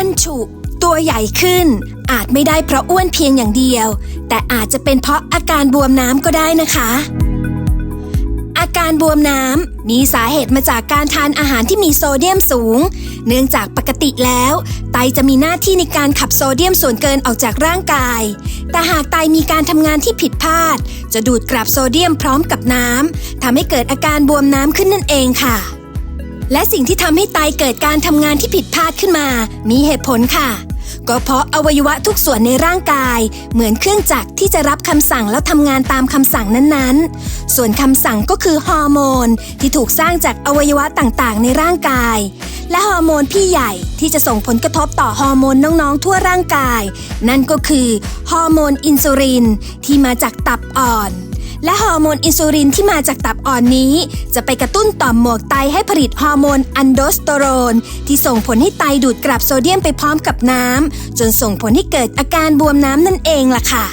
วนฉุกตัวใหญ่ขึ้น อาจไม่ได้เพราะอ้วนเพียงอย่างเดียว แต่อาจจะเป็นเพราะอาการบวมน้ำก็ได้นะคะ อาการบวมน้ำมีสาเหตุมาจากการทานอาหารที่มีโซเดียมสูง เนื่องจากปกติแล้ว ไตจะมีหน้าที่ในการขับโซเดียมส่วนเกินออกจากร่างกาย แต่หากไตมีการทำงานที่ผิดพลาด จะดูดกลับโซเดียมพร้อมกับน้ำทำให้เกิดอาการบวมน้ำขึ้นนั่นเองค่ะ และสิ่งที่ทำให้ไตเกิดการทำงานที่ผิดพลาดขึ้นมา มีเหตุผลค่ะ ก็เพราะอวัยวะทุกส่วนในร่างกาย เหมือนเครื่องจักรที่จะรับคำสั่งแล้วทำงานตามคำสั่งนั้นๆ ส่วนคำสั่งก็คือฮอร์โมนที่ถูกสร้างจากอวัยวะต่างๆ ในร่างกาย และฮอร์โมนพี่ใหญ่ที่จะส่งผลกระทบต่อฮอร์โมนน้องๆ ทั่วร่างกาย นั่นก็คือฮอร์โมนอินซูลินที่มาจากตับอ่อน และฮอร์โมนอินซูลินที่มาจากตับอ่อนนี้ จะไปกระตุ้นต่อมหมวกไตให้ผลิตฮอร์โมนอันโดสเตอโรน ที่ส่งผลให้ไตดูดกลับโซเดียมไปพร้อมกับน้ำ จนส่งผลให้เกิดอาการบวมน้ำนั่นเองล่ะค่ะ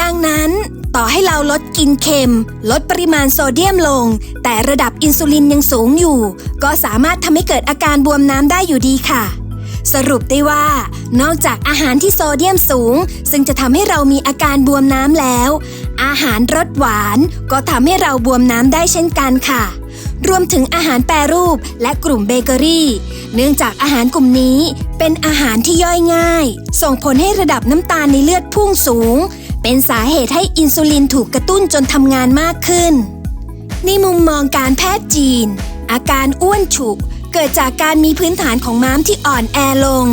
ดังนั้นต่อให้เราลดกินเค็ม ลดปริมาณโซเดียมลง แต่ระดับอินซูลินยังสูงอยู่ ก็สามารถทำให้เกิดอาการบวมน้ำได้อยู่ดีค่ะ สรุปได้ว่า นอกจากอาหารที่โซเดียมสูง ซึ่งจะทำให้เรามีอาการบวมน้ำแล้ว อาหารรสหวาน ก็ทำให้เราบวมน้ำได้เช่นกันค่ะ รวมถึงอาหารแปรรูปและกลุ่มเบเกอรี่ เนื่องจากอาหารกลุ่มนี้เป็นอาหารที่ย่อยง่าย ส่งผลให้ระดับน้ำตาลในเลือดพุ่งสูง เป็นสาเหตุให้อินซูลินถูกกระตุ้นจนทำงานมากขึ้น ในมุมมองการแพทย์จีน อาการอ้วนฉุก เกิดจากการมีพื้นฐานของม้ามที่อ่อนแอลง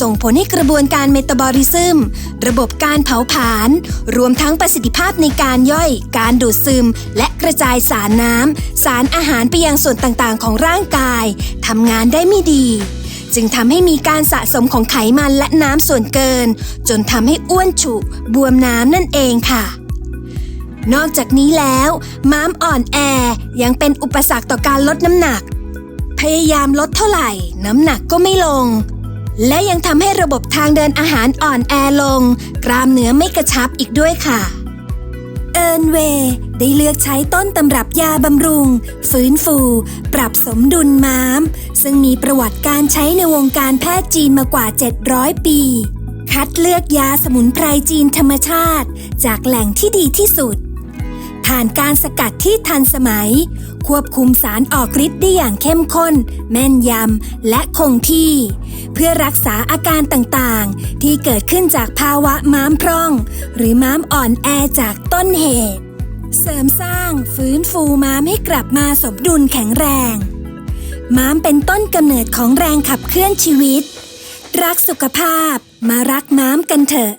ส่งผลให้กระบวนการเมตาบอลิซึม ระบบการเผาผลาญรวมทั้งประสิทธิภาพในการย่อย การดูดซึม และกระจายสารน้ำ สารอาหารไปยังส่วนต่างๆ ของร่างกายทำงานได้ไม่ดี จึงทำให้มีการสะสมของไขมันและน้ำส่วนเกิน จนทำให้อ้วนฉุบวมน้ำนั่นเองค่ะนอกจากนี้แล้ว ม้ามอ่อนแอยังเป็นอุปสรรคต่อการลดน้ำหนัก พยายามลดเท่าไหร่ น้ำหนักก็ไม่ลง และยังทำให้ระบบทางเดินอาหารอ่อนแอลง กล้ามเนื้อไม่กระชับอีกด้วยค่ะ เอิร์นเวย์ได้เลือกใช้ต้นตำรับยาบำรุง ฟื้นฟู ปรับสมดุลม้าม ซึ่งมีประวัติการใช้ในวงการแพทย์จีนมากว่า 700 ปี คัดเลือกยาสมุนไพรจีนธรรมชาติ จากแหล่งที่ดีที่สุด ผ่านการสกัดที่ทันสมัย ควบคุมสารออกฤทธิ์ได้อย่างเข้มข้น แม่นยำ และคงที่ เพื่อรักษาอาการต่างๆ ที่เกิดขึ้นจากภาวะม้ามพร่อง หรือม้ามอ่อนแอจากต้นเหตุ เสริมสร้างฟื้นฟูม้ามให้กลับมาสมดุลแข็งแรง ม้ามเป็นต้นกำเนิดของแรงขับเคลื่อนชีวิต รักสุขภาพมารักม้ามกันเถอะ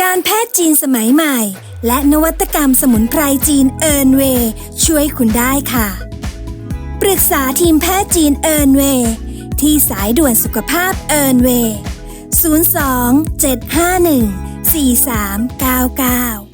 การแพทย์จีนสมัยใหม่ และนวัตกรรมสมุนไพรจีนเอิร์นเวย์ช่วยคุณได้ค่ะ ปรึกษาทีมแพทย์จีนเอิร์นเวย์ที่สายด่วนสุขภาพเอิร์นเวย์02 751 4399